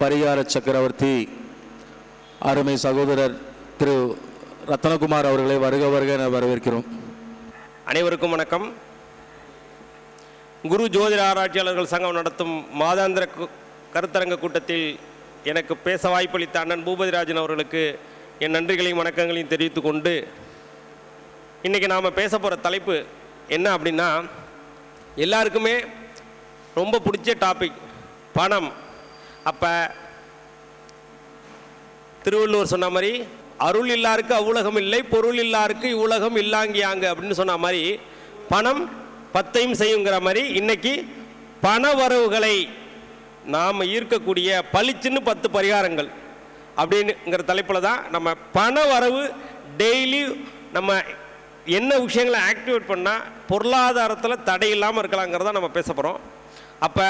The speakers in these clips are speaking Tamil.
பரிகார சக்கரவர்த்தி அருமை சகோதரர் திரு ரத்னகுமார் அவர்களை வருக வருக என வரவேற்கிறோம். அனைவருக்கும் வணக்கம். குரு ஜோதிட ஆராய்ச்சியாளர்கள் சங்கம் நடத்தும் மாதாந்திர கருத்தரங்க கூட்டத்தில் எனக்கு பேச வாய்ப்பளித்த அண்ணன் பூபதிராஜன் அவர்களுக்கு என் நன்றிகளையும் வணக்கங்களையும் தெரிவித்து கொண்டு இன்றைக்கி நாம் பேச போகிற தலைப்பு என்ன அப்படின்னா எல்லாருக்குமே ரொம்ப பிடிச்ச டாபிக் பணம். அப்போ திருவள்ளுவர் சொன்ன மாதிரி அருள் இல்லாருக்கு அவ்வுலகம் இல்லை பொருள் இல்லாருக்கு இவ்வுலகம் இல்லாங்கியாங்க அப்படின்னு சொன்ன மாதிரி பணம் பத்தையும் செய்யுங்கிற மாதிரி இன்னைக்கு பண வரவுகளை நாம் ஈர்க்கக்கூடிய பளிச்சுன்னு பத்து பரிகாரங்கள் அப்படின்னுங்கிற தலைப்பில் தான் நம்ம பண வரவு டெய்லி நம்ம என்ன விஷயங்களை ஆக்டிவேட் பண்ணால் பொருளாதாரத்தில் தடை இல்லாமல் இருக்கலாங்கிறத நம்ம பேச போகிறோம் அப்போ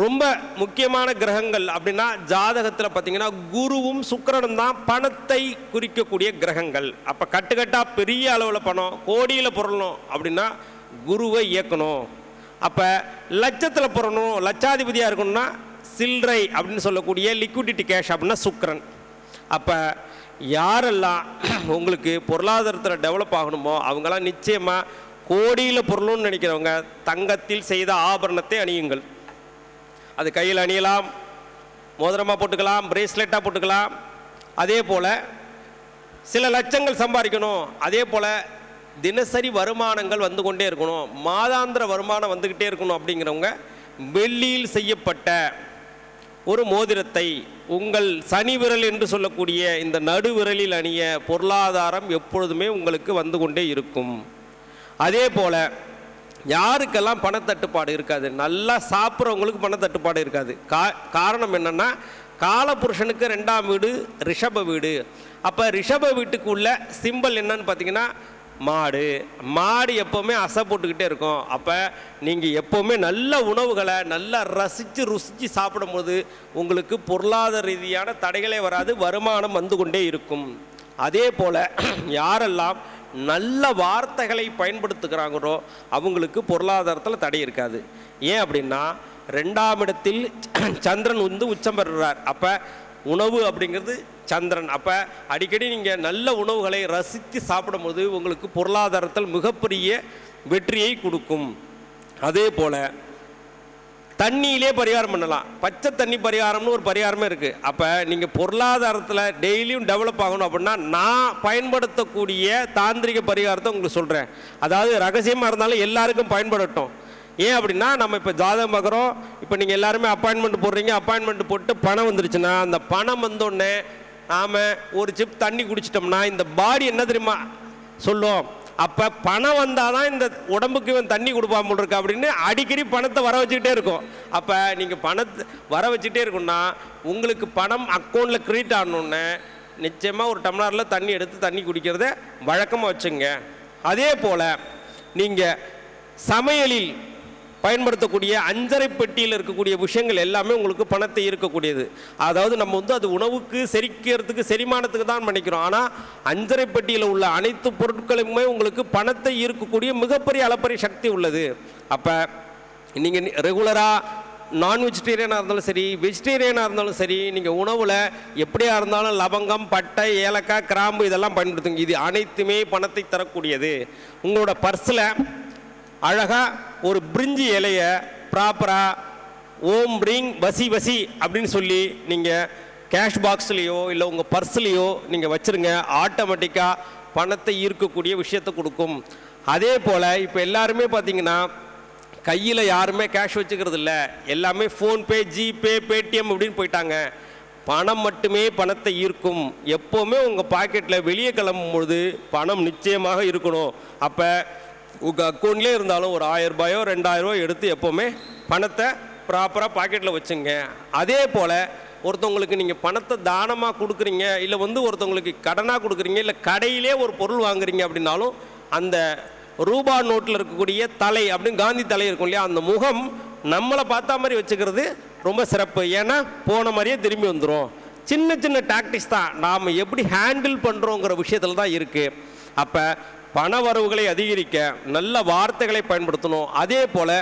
ரொம்ப முக்கியமான கிரகங்கள் அப்படின்னா ஜாதகத்தில் பார்த்தீங்கன்னா குருவும் சுக்கரனும் தான் பணத்தை குறிக்கக்கூடிய கிரகங்கள். அப்போ கட்டுக்கட்டாக பெரிய அளவில் பணம் கோடியில் புரளணும் அப்படின்னா குருவை இயக்கணும். அப்போ லட்சத்தில் புரணும் லட்சாதிபதியாக இருக்கணும்னா சில்லறை அப்படின்னு சொல்லக்கூடிய லிக்விடிட்டி கேஷ் அப்படின்னா சுக்கரன். அப்போ யாரெல்லாம் உங்களுக்கு பொருளாதாரத்தில் டெவலப் ஆகணுமோ அவங்களாம் நிச்சயமாக கோடியில் பொருளும்னு நினைக்கிறவங்க தங்கத்தில் செய்த ஆபரணத்தை அணியுங்கள். அது கையில் அணியலாம் மோதிரமாக போட்டுக்கலாம் பிரேஸ்லெட்டாக போட்டுக்கலாம். அதே போல் சில லட்சங்கள் சம்பாதிக்கணும். அதே போல் தினசரி வருமானங்கள் வந்து கொண்டே இருக்கணும். மாதாந்திர வருமானம் வந்துக்கிட்டே இருக்கணும் அப்படிங்கிறவங்க வெள்ளியில் செய்யப்பட்ட ஒரு மோதிரத்தை உங்கள் சனி விரல் என்று சொல்லக்கூடிய இந்த நடுவிரலில் அணிய பொருளாதாரம் எப்பொழுதுமே உங்களுக்கு வந்து கொண்டே இருக்கும். அதே போல் யாருக்கெல்லாம் பணத்தட்டுப்பாடு இருக்காது நல்லா சாப்பிட்றவங்களுக்கு பணத்தட்டுப்பாடு இருக்காது. கா காரணம் என்னென்னா காலபுருஷனுக்கு ரெண்டாம் வீடு ரிஷப வீடு. அப்போ ரிஷப வீட்டுக்குள்ளே சிம்பல் என்னன்னு பார்த்தீங்கன்னா மாடு. மாடு எப்போவுமே அசை போட்டுக்கிட்டே இருக்கும். அப்போ நீங்கள் எப்போவுமே நல்ல உணவுகளை நல்லா ரசித்து ருசித்து சாப்பிடும்போது உங்களுக்கு பொருளாதார ரீதியான தடைகளே வராது வருமானம் வந்து கொண்டே இருக்கும். அதே போல் யாரெல்லாம் நல்ல வார்த்தைகளை பயன்படுத்துகிறாங்களோ அவங்களுக்கு பொருளாதாரத்தில் தடை இருக்காது. ஏன் அப்படின்னா ரெண்டாம் இடத்தில் சந்திரன் வந்து உச்சம் பெறுறார். அப்போ உணவு அப்படிங்கிறது சந்திரன். அப்போ அடிக்கடி நீங்கள் நல்ல உணவுகளை ரசித்து சாப்பிடும்போது உங்களுக்கு பொருளாதாரத்தில் மிகப்பெரிய வெற்றியை கொடுக்கும். அதே போல் தண்ணியிலே பரிகாரம் பண்ணலாம். பச்சை தண்ணி பரிகாரம்னு ஒரு பரிகாரமே இருக்குது அப்போ நீங்கள் பொருளாதாரத்தில் டெய்லியும் டெவலப் ஆகணும் அப்படின்னா நான் பயன்படுத்தக்கூடிய தாந்திரிக பரிகாரத்தை உங்களுக்கு சொல்கிறேன் அதாவது ரகசியமாக இருந்தாலும் எல்லாருக்கும் பயன்படட்டும். ஏன் அப்படின்னா நம்ம இப்போ ஜாதகம் பார்க்குறோம். இப்போ நீங்கள் எல்லாருமே அப்பாயின்மெண்ட் போடுறீங்க. அப்பாயின்மெண்ட் போட்டு பணம் வந்துருச்சுன்னா அந்த பணம் வந்தோடனே நாம் ஒரு சிப் தண்ணி குடிச்சிட்டோம்னா இந்த பாடி என்ன தெரியுமா சொல்லும்? அப்போ பணம் வந்தால் தான் இந்த உடம்புக்கு இவன் தண்ணி கொடுப்பாம போல் இருக்கு அப்படின்னு அடிக்கடி பணத்தை வர வச்சுக்கிட்டே இருக்கும். அப்போ நீங்கள் பணத்தை வர வச்சுக்கிட்டே இருக்குன்னா உங்களுக்கு பணம் அக்கௌண்ட்டில் கிரெடிட் ஆகணுன்னு நிச்சயமாக ஒரு டம்ளரில் தண்ணி எடுத்து தண்ணி குடிக்கிறத வழக்கமாக வச்சுங்க. அதே போல் நீங்கள் சமையலில் பயன்படுத்தக்கூடிய அஞ்சரை பெட்டியில் இருக்கக்கூடிய விஷயங்கள் எல்லாமே உங்களுக்கு பணத்தை ஈர்க்கக்கூடியது. அதாவது நம்ம வந்து அது உணவுக்கு செரிக்கிறதுக்கு செரிமானத்துக்கு தான் பண்ணிக்கிறோம் ஆனால் அஞ்சரை பெட்டியில் உள்ள அனைத்து பொருட்களுமே உங்களுக்கு பணத்தை ஈர்க்கக்கூடிய மிகப்பெரிய அளப்பரிய சக்தி உள்ளது. அப்போ நீங்கள் ரெகுலராக நான் வெஜிடேரியனாக இருந்தாலும் சரி வெஜிடேரியனாக இருந்தாலும் சரி நீங்கள் உணவில் எப்படியா இருந்தாலும் லவங்கம் பட்டை ஏலக்காய் கிராம்பு இதெல்லாம் பயன்படுத்துங்க. இது அனைத்துமே பணத்தை தரக்கூடியது. உங்களோட பர்ஸில் அழகாக ஒரு பிரிஞ்சி இலையை ப்ராப்பராக ஓம் ரிங் வசி வசி அப்படின்னு சொல்லி நீங்கள் கேஷ் பாக்ஸ்லேயோ இல்லை உங்கள் பர்ஸ்லேயோ நீங்கள் வச்சுருங்க. ஆட்டோமேட்டிக்காக பணத்தை ஈர்க்கக்கூடிய விஷயத்தை கொடுக்கும். அதே போல் இப்போ எல்லாருமே பார்த்தீங்கன்னா கையில் யாருமே கேஷ் வச்சுக்கிறது இல்லை. எல்லாமே ஃபோன்பே ஜிபே பேடிஎம் அப்படின்னு போயிட்டாங்க. பணம் மட்டுமே பணத்தை ஈர்க்கும். எப்போவுமே உங்கள் பாக்கெட்டில் வெளியே கிளம்பும் பொழுது பணம் நிச்சயமாக இருக்கணும். அப்போ உங்கள் அக்கௌண்ட்லேயே இருந்தாலும் ஒரு ஆயிரம் ரூபாயோ ரெண்டாயிரரூவா எடுத்து எப்போவுமே பணத்தை ப்ராப்பராக பாக்கெட்டில் வச்சுங்க. அதே போல் ஒருத்தவங்களுக்கு நீங்கள் பணத்தை தானமாக கொடுக்குறீங்க இல்லை வந்து ஒருத்தவங்களுக்கு கடனாக கொடுக்குறீங்க இல்லை கடையிலே ஒரு பொருள் வாங்குறீங்க அப்படின்னாலும் அந்த ரூபா நோட்டில் இருக்கக்கூடிய தலை அப்படின்னு காந்தி தலை இருக்கும் இல்லையா அந்த முகம் நம்மளை பார்த்தா மாதிரி வச்சுக்கிறது ரொம்ப சிறப்பு. ஏன்னா போன மாதிரியே திரும்பி வந்துடும் சின்ன சின்ன டாக்டிக்ஸ் தான். நாம் எப்படி ஹேண்டில் பண்ணுறோங்கிற விஷயத்தில் தான் இருக்குது அப்போ பண வரவுகளை அதிகரிக்க நல்ல வார்த்தைகளை பயன்படுத்தணும். அதே போல்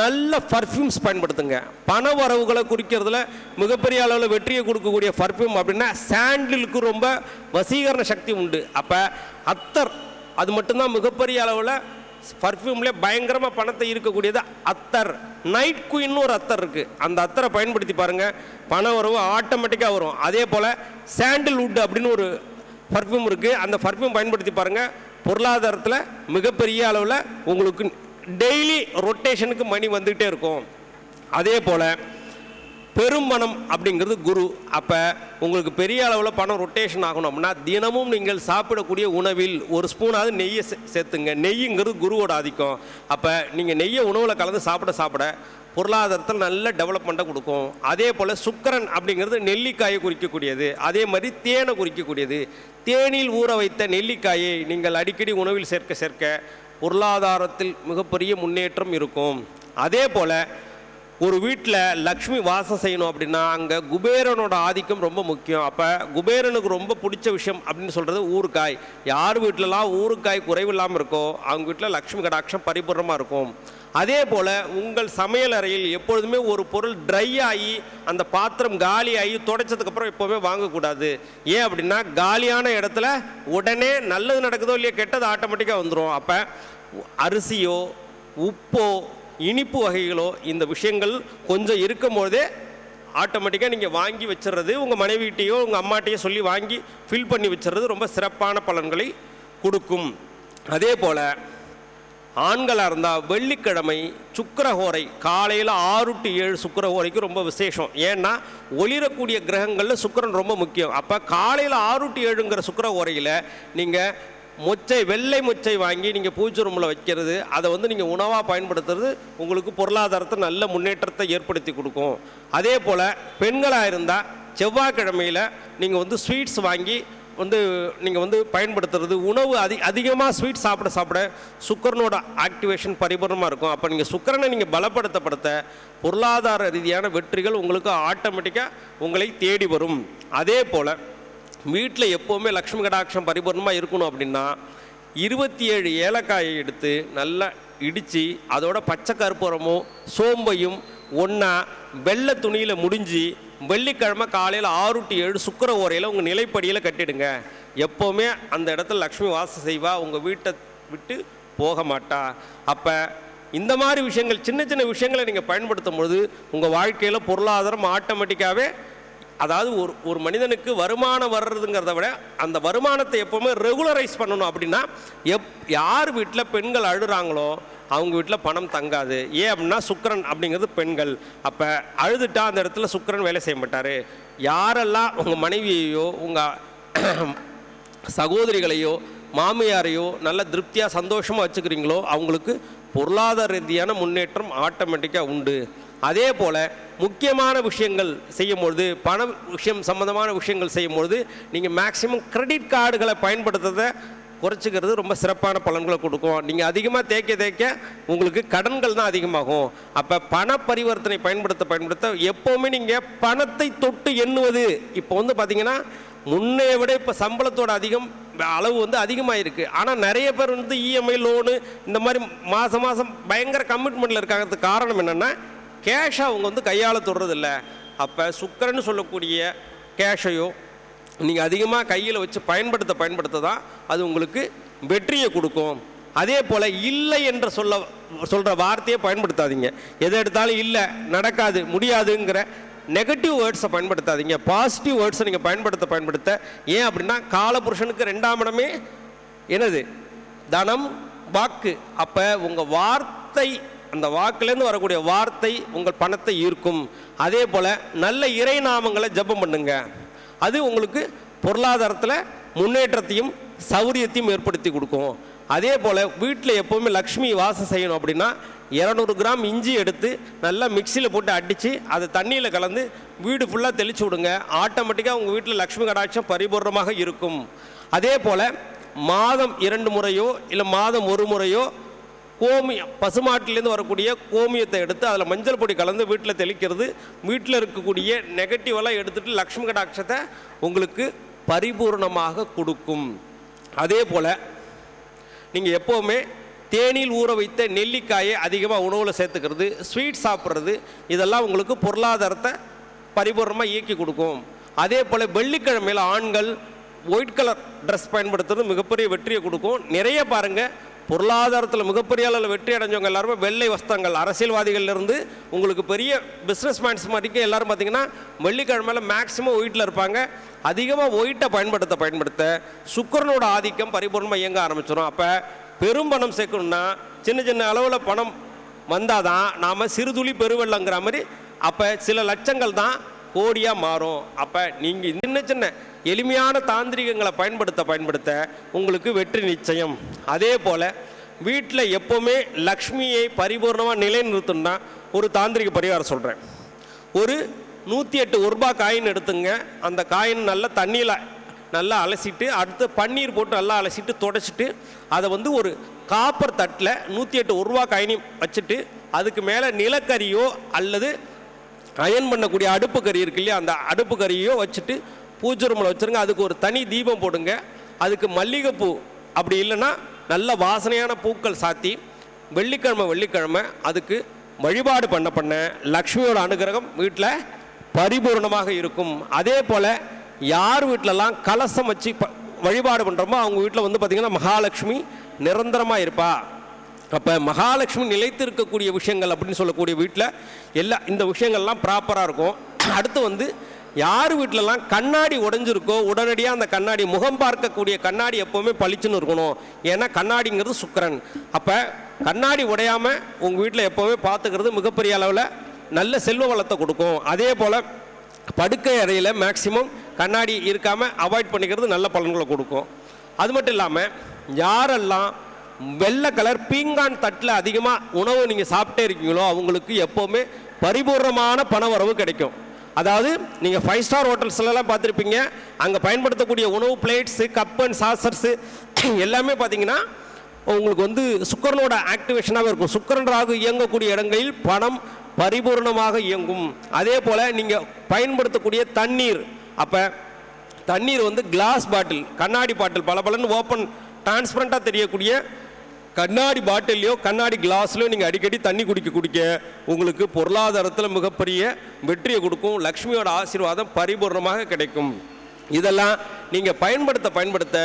நல்ல பர்ஃப்யூம்ஸ் பயன்படுத்துங்க. பண வரவுகளை குறிக்கிறதுல மிகப்பெரிய அளவில் வெற்றியை கொடுக்கக்கூடிய பர்ஃப்யூம் அப்படின்னா சாண்டிலுக்கு ரொம்ப வசீகரண சக்தி உண்டு. அப்போ அத்தர் அது மட்டும்தான் மிகப்பெரிய அளவில் பர்ஃப்யூம்லேயே பயங்கரமாக பணத்தை இருக்கக்கூடியது அத்தர். நைட் குயின்னு ஒரு அத்தர் இருக்குது அந்த அத்தரை பயன்படுத்தி பாருங்கள் பண வரவு ஆட்டோமேட்டிக்காக வரும். அதே போல் சாண்டில்வுட் அப்படின்னு ஒரு பர்ஃப்யூம் இருக்குது அந்த பர்ஃப்யூம் பயன்படுத்தி பாருங்கள் பொருளாதாரத்தில் மிகப்பெரிய அளவில் உங்களுக்கு டெய்லி ரொட்டேஷனுக்கு மணி வந்துகிட்டே இருக்கும். அதே போல் பெரும்பணம் அப்படிங்கிறது குரு. அப்போ உங்களுக்கு பெரிய அளவில் பணம் ரொட்டேஷன் ஆகணும் அப்படின்னா தினமும் நீங்கள் சாப்பிடக்கூடிய உணவில் ஒரு ஸ்பூனாவது நெய்யை சே- சேர்த்துங்க. நெய்யுங்கிறது குருவோட ஆதிக்கம். அப்போ நீங்கள் நெய்யை உணவில் கலந்து சாப்பிட சாப்பிட பொருளாதாரத்தில் நல்ல டெவலப்மெண்ட்டை கொடுக்கும். அதே போல் சுக்கரன் அப்படிங்கிறது நெல்லிக்காயை குறிக்கக்கூடியது. அதே மாதிரி தேனை குறிக்கக்கூடியது. தேனில் ஊற வைத்த நெல்லிக்காயை நீங்கள் அடிக்கடி உணவில் சேர்க்க சேர்க்க பொருளாதாரத்தில் மிகப்பெரிய முன்னேற்றம் இருக்கும். அதே போல் ஒரு வீட்டில் லக்ஷ்மி வாசம் செய்யணும் அப்படின்னா அங்கே குபேரனோட ஆதிக்கம் ரொம்ப முக்கியம். அப்போ குபேரனுக்கு ரொம்ப பிடிச்ச விஷயம் அப்படின்னு சொல்கிறது ஊருக்காய் யார் வீட்டிலலாம் ஊறுக்காய் குறைவில்லாமல் இருக்கோ அவங்க வீட்டில் லக்ஷ்மி கடாட்சம் பரிபூர்ணமாக இருக்கும். அதே போல் உங்கள் சமையல் அறையில் எப்பொழுதுமே ஒரு பொருள் ட்ரை ஆகி அந்த பாத்திரம் காலி ஆகி துடைச்சதுக்கப்புறம் எப்போவுமே வாங்கக்கூடாது. ஏன் அப்படின்னா காலியான இடத்துல உடனே நல்லது நடக்குதோ இல்லையோ கெட்டது ஆட்டோமேட்டிக்காக வந்துடும் அப்போ அரிசியோ உப்போ இனிப்பு வகைகளோ இந்த விஷயங்கள் கொஞ்சம் இருக்கும்போதே ஆட்டோமேட்டிக்காக நீங்கள் வாங்கி வச்சிடுறது உங்கள் மனைவிகிட்டையோ உங்கள் அம்மாட்டையோ சொல்லி வாங்கி ஃபில் பண்ணி வச்சிடுறது ரொம்ப சிறப்பான பலன்களை கொடுக்கும். அதே போல் ஆண்களாக இருந்தால் வெள்ளிக்கிழமை சுக்கரஹோரை காலையில் ஆறு டு ஏழு சுக்கரஹோரைக்கு ரொம்ப விசேஷம். ஏன்னா ஒளிரக்கூடிய கிரகங்களில் சுக்கரன் ரொம்ப முக்கியம். அப்போ காலையில் ஆறு டு ஏழுங்கிற சுக்கரஹோரையில் நீங்கள் மொச்சை வெள்ளை மொச்சை வாங்கி நீங்கள் பூஜை ரூமில் வைக்கிறது அதை வந்து நீங்கள் உணவாக பயன்படுத்துறது உங்களுக்கு பொருளாதாரத்தை நல்ல முன்னேற்றத்தை ஏற்படுத்தி கொடுக்கும். அதே போல் பெண்களாக இருந்தால் செவ்வாய்க்கிழமையில் நீங்கள் வந்து ஸ்வீட்ஸ் வாங்கி வந்து நீங்கள் வந்து பயன்படுத்துறது உணவு அதி அதிகமாக ஸ்வீட் சாப்பிட சாப்பிட சுக்கரனோட ஆக்டிவேஷன் பரிபூர்ணமாக இருக்கும். அப்போ நீங்கள் சுக்கரனை நீங்கள் பலப்படுத்தப்படுத்த பொருளாதார ரீதியான வெற்றிகள் உங்களுக்கு ஆட்டோமேட்டிக்காக உங்களை தேடி வரும். அதே போல் வீட்டில் எப்போவுமே லக்ஷ்மி கடாட்சம் பரிபூர்ணமாக இருக்கணும் அப்படின்னா இருபத்தி ஏழு ஏலக்காயை எடுத்து நல்லா இடித்து அதோட பச்சை கருப்பூரமும் சோம்பையும் ஒன்றா வெள்ளை துணியில் முடிஞ்சு வெள்ளிக்கிழமை காலையில் ஆறு டு ஏழு சுக்கர ஓரையில் உங்கள் நிலைப்படியில் கட்டிடுங்க. எப்போவுமே அந்த இடத்துல லக்ஷ்மி வாசம் செய்வா உங்கள் வீட்டை விட்டு போக மாட்டா. அப்போ இந்த மாதிரி விஷயங்கள் சின்ன சின்ன விஷயங்களை நீங்கள் பயன்படுத்தும் பொழுது உங்கள் வாழ்க்கையில் பொருளாதாரம் ஆட்டோமேட்டிக்காகவே அதாவது ஒரு ஒரு மனிதனுக்கு வருமானம் வர்றதுங்கிறத விட அந்த வருமானத்தை எப்போவுமே ரெகுலரைஸ் பண்ணணும் அப்படின்னா எப் யார் வீட்டில் பெண்கள் அழுகிறாங்களோ அவங்க வீட்டில் பணம் தங்காது. ஏன் அப்படின்னா சுக்கிரன் அப்படிங்கிறது பெண்கள். அப்போ அழுதுட்டா அந்த இடத்துல சுக்கிரன் வேலை செய்ய மாட்டார். யாரெல்லாம் உங்கள் மனைவியையோ உங்கள் சகோதரிகளையோ மாமியாரையோ நல்ல திருப்தியாக சந்தோஷமாக வச்சுக்கிறீங்களோ அவங்களுக்கு பொருளாதார ரீதியான முன்னேற்றம் ஆட்டோமேட்டிக்காக உண்டு. அதே போல் முக்கியமான விஷயங்கள் செய்யும்பொழுது பண விஷயம் சம்மந்தமான விஷயங்கள் செய்யும்பொழுது நீங்கள் மேக்ஸிமம் கிரெடிட் கார்டுகளை பயன்படுத்துறதை குறைச்சிக்கிறது ரொம்ப சிறப்பான பலன்களை கொடுக்கும். நீங்கள் அதிகமாக தேய்க்க தேய்க்க உங்களுக்கு கடன்கள் தான் அதிகமாகும். அப்போ பண பரிவர்த்தனை பயன்படுத்த பயன்படுத்த எப்போவுமே நீங்கள் பணத்தை தொட்டு எண்ணுவது. இப்போ வந்து பார்த்தீங்கன்னா முன்னைய விட இப்போ சம்பளத்தோட அதிகம் அளவு வந்து அதிகமாக இருக்குது ஆனால் நிறைய பேர் வந்து இஎம்ஐ லோனு இந்த மாதிரி மாதம் மாதம் பயங்கர கமிட்மெண்ட்டில் இருக்காங்கிறதுக்கு காரணம் என்னென்னா கேஷை அவங்க வந்து கையாள தொடுறதில்ல. அப்போ சுக்கரன்னு சொல்லக்கூடிய கேஷையோ நீங்கள் அதிகமாக கையில் வச்சு பயன்படுத்த பயன்படுத்த தான் அது உங்களுக்கு வெற்றியை கொடுக்கும். அதே போல் இல்லை என்று சொல்ல சொல்கிற வார்த்தையை பயன்படுத்தாதீங்க. எதை எடுத்தாலும் இல்லை நடக்காது முடியாதுங்கிற நெகட்டிவ் வேர்ட்ஸை பயன்படுத்தாதீங்க. பாசிட்டிவ் வேர்ட்ஸை நீங்கள் பயன்படுத்த பயன்படுத்த. ஏன் அப்படின்னா காலபுருஷனுக்கு ரெண்டாம் இடமே என்னது? தனம் வாக்கு. அப்போ உங்கள் வார்த்தை அந்த வாக்குலேருந்து வரக்கூடிய வார்த்தை உங்கள் பணத்தை ஈர்க்கும். அதே போல் நல்ல இறை நாமங்களை ஜெபம் பண்ணுங்கள் அது உங்களுக்கு பொருளாதாரத்தில் முன்னேற்றத்தையும் சௌரியத்தையும் ஏற்படுத்தி கொடுக்கும். அதே போல் வீட்டில் எப்போவுமே லக்ஷ்மி வாசம் செய்யணும் அப்படின்னா இரநூறு கிராம் இஞ்சி எடுத்து நல்லா மிக்சியில் போட்டு அடித்து அதை தண்ணியில் கலந்து வீடு ஃபுல்லாக தெளிச்சு விடுங்க. ஆட்டோமேட்டிக்காக உங்கள் வீட்டில் லக்ஷ்மி கடாட்சம் பரிபூர்ணமாக இருக்கும். அதே போல் மாதம் இரண்டு முறையோ இல்லை மாதம் ஒரு முறையோ கோமியம் பசுமாட்டிலேருந்து வரக்கூடிய கோமியத்தை எடுத்து அதில் மஞ்சள் பொடி கலந்து வீட்டில் தெளிக்கிறது. வீட்டில் இருக்கக்கூடிய நெகட்டிவெல்லாம் எடுத்துகிட்டு லக்ஷ்மி கடாட்சத்தை உங்களுக்கு பரிபூர்ணமாக கொடுக்கும். அதே போல் நீங்கள் எப்போவுமே தேனில் ஊற வைத்த நெல்லிக்காயை அதிகமாக உணவில் சேர்த்துக்கிறது ஸ்வீட் சாப்பிட்றது இதெல்லாம் உங்களுக்கு பொருளாதாரத்தை பரிபூர்ணமாக இயக்கி கொடுக்கும். அதே போல் வெள்ளிக்கிழமையில் ஆண்கள் ஒயிட் கலர் ட்ரெஸ் பயன்படுத்துறது மிகப்பெரிய வெற்றியை கொடுக்கும். நிறைய பாருங்கள் பொருளாதாரத்தில் மிகப்பெரிய அளவில் வெற்றி அடைஞ்சவங்க எல்லாருமே வெள்ளை வஸ்தங்கள் அரசியல்வாதிகள்லேருந்து உங்களுக்கு பெரிய பிஸ்னஸ் மேன்ஸ் மாதிரிக்கும் எல்லோரும் பார்த்தீங்கன்னா வெள்ளிக்கிழமையில் மேக்ஸிமம் ஒயிட்டில் இருப்பாங்க. அதிகமாக ஒயிட்டை பயன்படுத்த பயன்படுத்த சுக்கரனோட ஆதிக்கம் பரிபூர்ணமாக இயங்க ஆரம்பிச்சிடும் அப்போ பெரும் பணம் சேர்க்கணும்னா சின்ன சின்ன அளவில் பணம் வந்தால் தான் நாம் சிறுதுளி பெருவெள்ளங்கிற மாதிரி அப்போ சில லட்சங்கள் தான் கோடியாக மாறும். அப்போ நீங்கள் சின்ன சின்ன எளிமையான தாந்திரிகங்களை பயன்படுத்த பயன்படுத்த உங்களுக்கு வெற்றி நிச்சயம். அதே போல் வீட்டில் எப்போவுமே லக்ஷ்மியை பரிபூர்ணமாக நிலைநிறுத்தணும்னா ஒரு தாந்திரிக பரிகாரம் சொல்கிறேன் ஒரு நூற்றி எட்டு ஒரு காயின் எடுத்துங்க. அந்த காயின் நல்லா தண்ணியில் நல்லா அலசிட்டு அடுத்து பன்னீர் போட்டு நல்லா அலசிட்டு தொடச்சிட்டு அதை வந்து ஒரு காப்பர் தட்டில் நூற்றி எட்டு ஒரு ரூபா காயினையும் வச்சுட்டு அதுக்கு மேலே நிலக்கரியோ அல்லது அயன் பண்ணக்கூடிய அடுப்பு கறி இருக்கு இல்லையா அந்த அடுப்பு கறியோ வச்சுட்டு பூஜை ரூமில் வச்சுருங்க. அதுக்கு ஒரு தனி தீபம் போடுங்க. அதுக்கு மல்லிகைப்பூ அப்படி இல்லைன்னா நல்ல வாசனையான பூக்கள் சாத்தி வெள்ளிக்கிழமை வெள்ளிக்கிழமை அதுக்கு வழிபாடு பண்ண பண்ண லக்ஷ்மியோட அனுகிரகம் வீட்டில் பரிபூர்ணமாக இருக்கும். அதே போல் யார் வீட்டிலலாம் கலசம் வச்சு ப- வழிபாடு பண்ணுறோமோ அவங்க வீட்டில் வந்து பார்த்திங்கன்னா மகாலட்சுமி நிரந்தரமாக இருப்பா. அப்போ மகாலட்சுமி நிலைத்து இருக்கக்கூடிய விஷயங்கள் அப்படின்னு சொல்லக்கூடிய வீட்டில் எல்லா இந்த விஷயங்கள்லாம் ப்ராப்பராக இருக்கும். அடுத்து வந்து யார் வீட்டிலலாம் கண்ணாடி உடைஞ்சிருக்கோ உடனடியாக அந்த கண்ணாடி முகம் பார்க்கக்கூடிய கண்ணாடி எப்போவுமே பளிச்சுன்னு இருக்கணும். ஏன்னா கண்ணாடிங்கிறது சுக்கரன். அப்போ கண்ணாடி உடையாமல் உங்கள் வீட்டில் எப்போவுமே பார்த்துக்கிறது மிகப்பெரிய அளவில் நல்ல செல்வ வளத்தை கொடுக்கும். அதே போல் படுக்கை அறையில் மேக்சிமம் கண்ணாடி இருக்காமல் அவாய்ட் பண்ணிக்கிறது நல்ல பலன்களை கொடுக்கும். அது மட்டும் இல்லாமல் யாரெல்லாம் வெள்ளை கலர் பீங்கான் தட்டில் அதிகமாக உணவு நீங்கள் சாப்பிட்டே இருக்கீங்களோ அவங்களுக்கு எப்போவுமே பரிபூர்ணமான பண வரவு கிடைக்கும். அதாவது நீங்கள் ஃபைவ் ஸ்டார் ஹோட்டல்ஸ்லாம் பார்த்துருப்பீங்க. அங்கே பயன்படுத்தக்கூடிய உணவு பிளேட்ஸு கப் அண்ட் சாசர்ஸு எல்லாமே பார்த்தீங்கன்னா உங்களுக்கு வந்து சுக்கரனோட ஆக்டிவேஷனாகவே இருக்கும். சுக்கரன் ராகு இயங்கக்கூடிய இடங்களில் பணம் பரிபூர்ணமாக இயங்கும். அதே போல் நீங்கள் பயன்படுத்தக்கூடிய தண்ணீர். அப்போ தண்ணீர் வந்து கிளாஸ் பாட்டில் கண்ணாடி பாட்டில் பல பலன்னு ஓப்பன் டிரான்ஸ்பரண்ட்டாக தெரியக்கூடிய கண்ணாடி பாட்டில்லையோ கண்ணாடி கிளாஸ்லையோ நீங்கள் அடிக்கடி தண்ணி குடிக்க குடிக்க உங்களுக்கு பொருளாதாரத்தில் மிகப்பெரிய வெற்றியை கொடுக்கும். லக்ஷ்மியோட ஆசீர்வாதம் பரிபூர்ணமாக கிடைக்கும். இதெல்லாம் நீங்கள் பயன்படுத்த பயன்படுத்த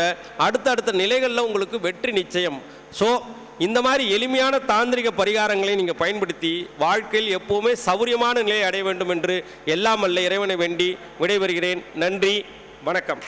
அடுத்தடுத்த நிலைகளில் உங்களுக்கு வெற்றி நிச்சயம். ஸோ இந்த மாதிரி எளிமையான தாந்திரிக பரிகாரங்களை நீங்கள் பயன்படுத்தி வாழ்க்கையில் எப்போவுமே சௌரியமான நிலையை அடைய வேண்டும் என்று எல்லாம் அல்ல இறைவனை வேண்டி விடைபெறுகிறேன். நன்றி வணக்கம்.